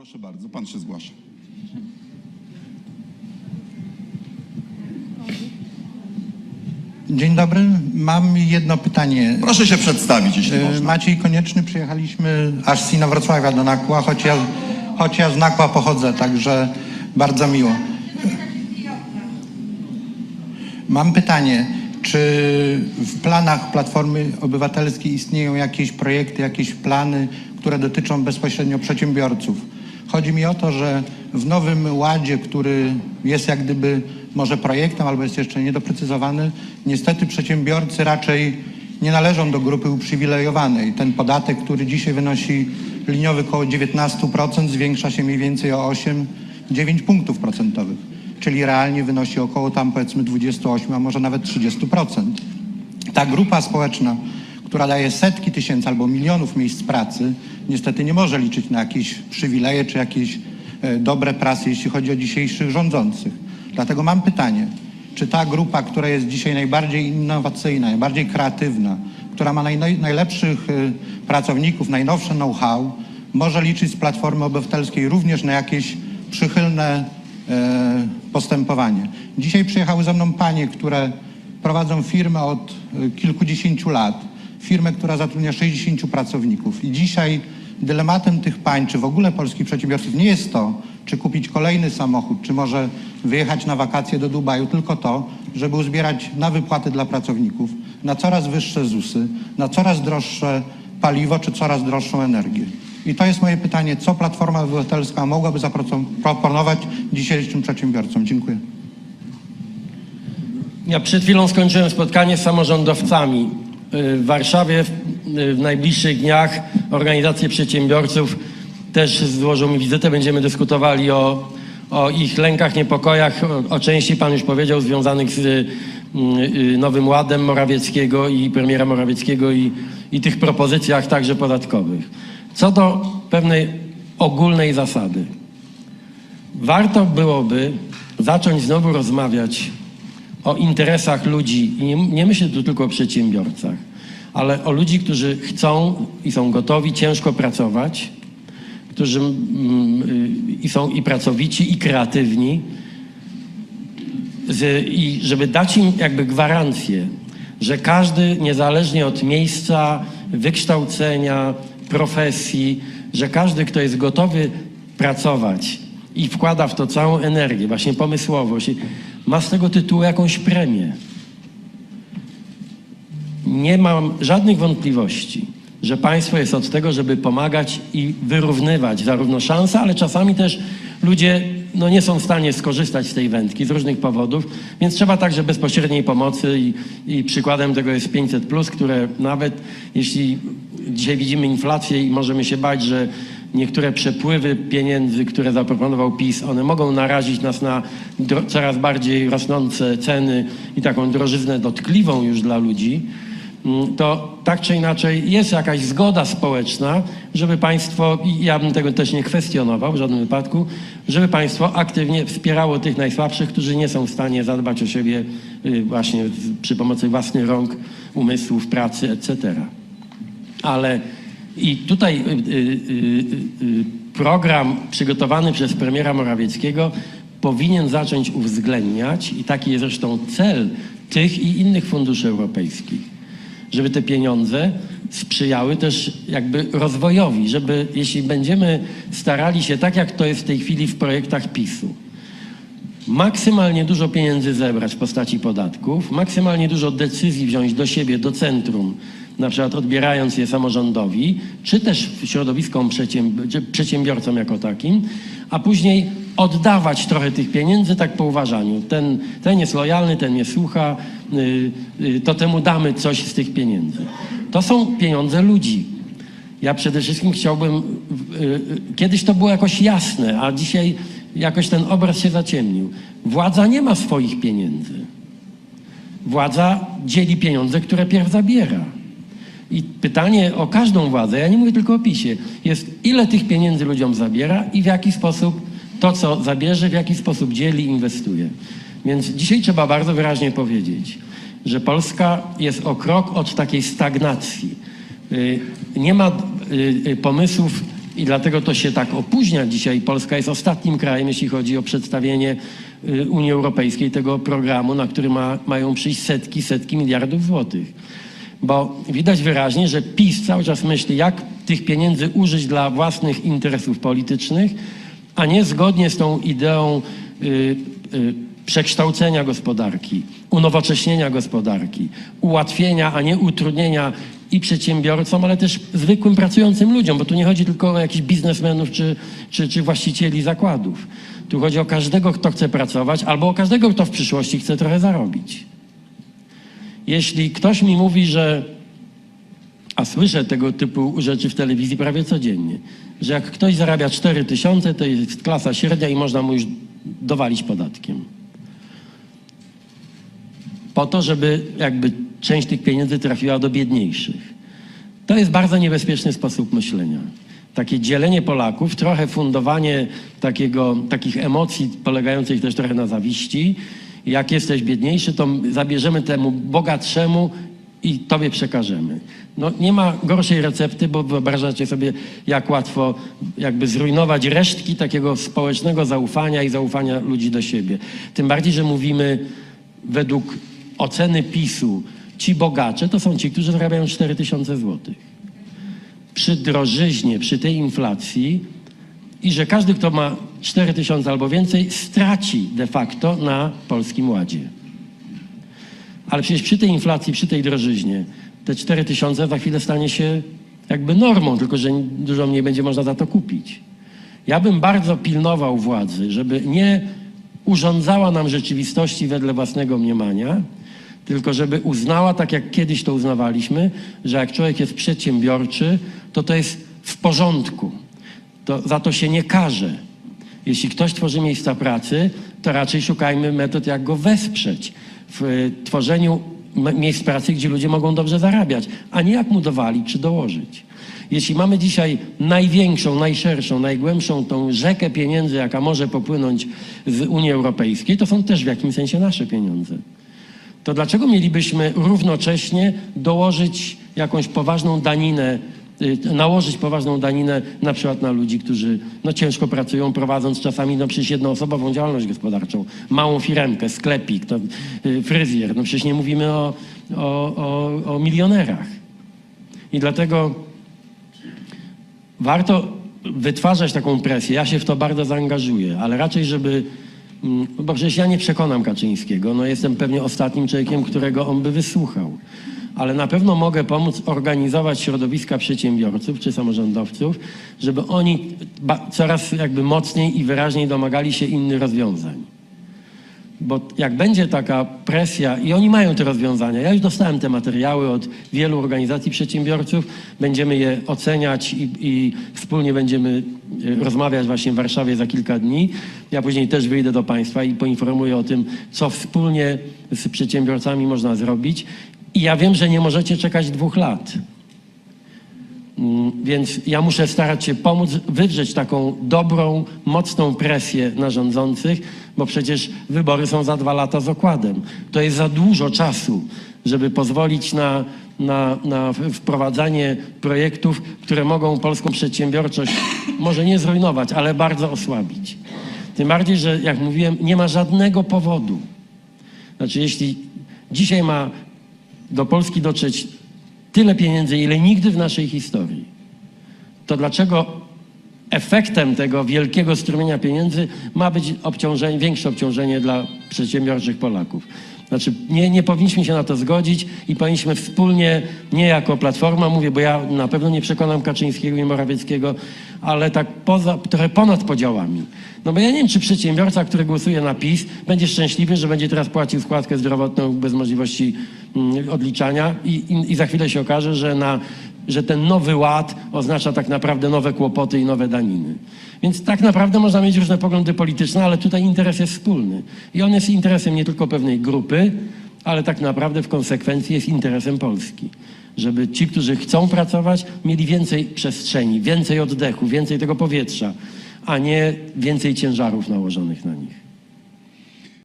Proszę bardzo, pan się zgłasza. Dzień dobry. Mam jedno pytanie. Proszę się przedstawić, jeśli E, można. Maciej Konieczny, przyjechaliśmy aż z Inowrocławia do Nakła, choć ja, choć ja z Nakła pochodzę, także bardzo miło. Mam pytanie, czy w planach Platformy Obywatelskiej istnieją jakieś projekty, jakieś plany, które dotyczą bezpośrednio przedsiębiorców? Chodzi mi o to, że w nowym ładzie, który jest jak gdyby może projektem albo jest jeszcze niedoprecyzowany, niestety przedsiębiorcy raczej nie należą do grupy uprzywilejowanej. Ten podatek, który dzisiaj wynosi liniowy około 19%, zwiększa się mniej więcej o 8-9 punktów procentowych czyli realnie wynosi około tam powiedzmy 28, a może nawet 30%. Ta grupa społeczna, która daje setki tysięcy albo milionów miejsc pracy, niestety nie może liczyć na jakieś przywileje czy jakieś e, dobre prasy, jeśli chodzi o dzisiejszych rządzących. Dlatego mam pytanie, czy ta grupa, która jest dzisiaj najbardziej innowacyjna, najbardziej kreatywna, która ma naj, naj, najlepszych y, pracowników, najnowsze know-how, może liczyć z Platformy Obywatelskiej również na jakieś przychylne e, postępowanie. Dzisiaj przyjechały ze mną panie, które prowadzą firmę od e, kilkudziesięciu lat, firmę, która zatrudnia 60 pracowników. I dzisiaj dylematem tych pań, czy w ogóle polskich przedsiębiorców nie jest to, czy kupić kolejny samochód, czy może wyjechać na wakacje do Dubaju, tylko to, żeby uzbierać na wypłaty dla pracowników, na coraz wyższe ZUSy, na coraz droższe paliwo, czy coraz droższą energię. I to jest moje pytanie, co Platforma Obywatelska mogłaby zaproponować dzisiejszym przedsiębiorcom? Dziękuję. Ja przed chwilą skończyłem spotkanie z samorządowcami w Warszawie. W, y, najbliższych dniach organizacje przedsiębiorców też złożą mi wizytę. Będziemy dyskutowali o, o ich lękach, niepokojach, o, o części Pan już powiedział, związanych z y, y, Nowym Ładem Morawieckiego i premiera Morawieckiego i, i tych propozycjach także podatkowych. Co do pewnej ogólnej zasady. Warto byłoby zacząć znowu rozmawiać o interesach ludzi. I nie, nie myślę tu tylko o przedsiębiorcach, ale o ludzi, którzy chcą i są gotowi ciężko pracować, którzy mm, y, i są i pracowici, i kreatywni, i żeby dać im jakby gwarancję, że każdy, niezależnie od miejsca, wykształcenia, profesji, że każdy, kto jest gotowy pracować i wkłada w to całą energię, właśnie pomysłowość, ma z tego tytułu jakąś premię. Nie mam żadnych wątpliwości, że państwo jest od tego, żeby pomagać i wyrównywać zarówno szanse, ale czasami też ludzie no, nie są w stanie skorzystać z tej wędki z różnych powodów, więc trzeba także bezpośredniej pomocy i, i przykładem tego jest 500, które nawet jeśli dzisiaj widzimy inflację i możemy się bać, że niektóre przepływy pieniędzy, które zaproponował PiS, one mogą narazić nas na coraz bardziej rosnące ceny i taką drożyznę dotkliwą już dla ludzi, mm, to tak czy inaczej jest jakaś zgoda społeczna, żeby państwo, i ja bym tego też nie kwestionował w żadnym wypadku, żeby państwo aktywnie wspierało tych najsłabszych, którzy nie są w stanie zadbać o siebie y, właśnie przy pomocy własnych rąk, umysłów, pracy, etc. Ale i tutaj y, y, y, program przygotowany przez premiera Morawieckiego powinien zacząć uwzględniać, i taki jest zresztą cel tych i innych funduszy europejskich, żeby te pieniądze sprzyjały też jakby rozwojowi, żeby jeśli będziemy starali się, tak jak to jest w tej chwili w projektach PiSu, maksymalnie dużo pieniędzy zebrać w postaci podatków, maksymalnie dużo decyzji wziąć do siebie, do centrum, na przykład odbierając je samorządowi, czy też środowiskom przedsiębiorcom jako takim, a później oddawać trochę tych pieniędzy tak po uważaniu. Ten, ten jest lojalny, ten nie słucha, y, y, to temu damy coś z tych pieniędzy. To są pieniądze ludzi. Ja przede wszystkim chciałbym, y, kiedyś to było jakoś jasne, a dzisiaj jakoś ten obraz się zaciemnił. Władza nie ma swoich pieniędzy. Władza dzieli pieniądze, które pierw zabiera. I pytanie o każdą władzę, ja nie mówię tylko o PiSie, jest ile tych pieniędzy ludziom zabiera i w jaki sposób to, co zabierze, w jaki sposób dzieli, inwestuje. Więc dzisiaj trzeba bardzo wyraźnie powiedzieć, że Polska jest o krok od takiej stagnacji. Y, Nie ma y, y, pomysłów I dlatego to się tak opóźnia dzisiaj. Polska jest ostatnim krajem, jeśli chodzi o przedstawienie Unii Europejskiej tego programu, na który ma, mają przyjść setki, setki miliardów złotych. Bo widać wyraźnie, że PiS cały czas myśli, jak tych pieniędzy użyć dla własnych interesów politycznych, a nie zgodnie z tą ideą y, y, przekształcenia gospodarki, unowocześnienia gospodarki, ułatwienia, a nie utrudnienia i przedsiębiorcom, ale też zwykłym pracującym ludziom, bo tu nie chodzi tylko o jakichś biznesmenów czy, czy, czy właścicieli zakładów. Tu chodzi o każdego, kto chce pracować, albo o każdego, kto w przyszłości chce trochę zarobić. Jeśli ktoś mi mówi, że, a słyszę tego typu rzeczy w telewizji prawie codziennie, że jak ktoś zarabia 4 tysiące, to jest klasa średnia i można mu już dowalić podatkiem. Po to, żeby jakby część tych pieniędzy trafiła do biedniejszych. To jest bardzo niebezpieczny sposób myślenia. Takie dzielenie Polaków, trochę fundowanie takiego, takich emocji polegających też trochę na zawiści. Jak jesteś biedniejszy, to zabierzemy temu bogatszemu i tobie przekażemy. No, nie ma gorszej recepty, bo wyobrażacie sobie, jak łatwo jakby zrujnować resztki takiego społecznego zaufania i zaufania ludzi do siebie. Tym bardziej, że mówimy według oceny PiSu, ci bogacze to są ci, którzy zarabiają 4 tysiące złotych. Przy drożyźnie, przy tej inflacji i że każdy, kto ma 4 tysiące albo więcej, straci de facto na Polskim Ładzie. Ale przecież przy tej inflacji, przy tej drożyźnie, te 4 tysiące za chwilę stanie się jakby normą, tylko że dużo mniej będzie można za to kupić. Ja bym bardzo pilnował władzy, żeby nie urządzała nam rzeczywistości wedle własnego mniemania, tylko żeby uznała, tak jak kiedyś to uznawaliśmy, że jak człowiek jest przedsiębiorczy, to to jest w porządku. To za to się nie karze. Jeśli ktoś tworzy miejsca pracy, to raczej szukajmy metod, jak go wesprzeć w y, tworzeniu miejsc pracy, gdzie ludzie mogą dobrze zarabiać, a nie jak mu dowalić czy dołożyć. Jeśli mamy dzisiaj największą, najszerszą, najgłębszą tą rzekę pieniędzy, jaka może popłynąć z Unii Europejskiej, to są też w jakimś sensie nasze pieniądze to dlaczego mielibyśmy równocześnie dołożyć jakąś poważną daninę, nałożyć poważną daninę na przykład na ludzi, którzy no, ciężko pracują, prowadząc czasami no, przecież jednoosobową działalność gospodarczą, małą firemkę, sklepik, to, y, fryzjer. No przecież nie mówimy o, o, o, o milionerach. I dlatego warto wytwarzać taką presję. Ja się w to bardzo zaangażuję, ale raczej, żeby. mm, Bo przecież ja nie przekonam Kaczyńskiego. No jestem pewnie ostatnim człowiekiem, którego on by wysłuchał. Ale na pewno mogę pomóc organizować środowiska przedsiębiorców czy samorządowców, żeby oni coraz jakby mocniej i wyraźniej domagali się innych rozwiązań. Bo jak będzie taka presja, i oni mają te rozwiązania, ja już dostałem te materiały od wielu organizacji przedsiębiorców, będziemy je oceniać i, i wspólnie będziemy e, rozmawiać właśnie w Warszawie za kilka dni. Ja później też wyjdę do Państwa i poinformuję o tym, co wspólnie z przedsiębiorcami można zrobić. I ja wiem, że nie możecie czekać dwóch lat. Mm, Więc ja muszę starać się pomóc wywrzeć taką dobrą, mocną presję na rządzących, bo przecież wybory są za dwa lata z okładem. To jest za dużo czasu, żeby pozwolić na, na, na wprowadzanie projektów, które mogą polską przedsiębiorczość może nie zrujnować, ale bardzo osłabić. Tym bardziej, że jak mówiłem, nie ma żadnego powodu. Znaczy, jeśli dzisiaj ma do Polski dotrzeć tyle pieniędzy, ile nigdy w naszej historii, to dlaczego efektem tego wielkiego strumienia pieniędzy ma być obciążenie, większe obciążenie dla przedsiębiorczych Polaków? Znaczy, nie, nie powinniśmy się na to zgodzić i powinniśmy wspólnie, nie jako Platforma, mówię, bo ja na pewno nie przekonam Kaczyńskiego i Morawieckiego, ale tak poza, trochę ponad podziałami. No bo ja nie wiem, czy przedsiębiorca, który głosuje na PiS, będzie szczęśliwy, że będzie teraz płacił składkę zdrowotną bez możliwości mm, odliczania i, i, i za chwilę się okaże, że, na, że ten nowy ład oznacza tak naprawdę nowe kłopoty i nowe daniny. Więc tak naprawdę można mieć różne poglądy polityczne, ale tutaj interes jest wspólny. I on jest interesem nie tylko pewnej grupy, ale tak naprawdę w konsekwencji jest interesem Polski. Żeby ci, którzy chcą pracować, mieli więcej przestrzeni, więcej oddechu, więcej tego powietrza, a nie więcej ciężarów nałożonych na nich.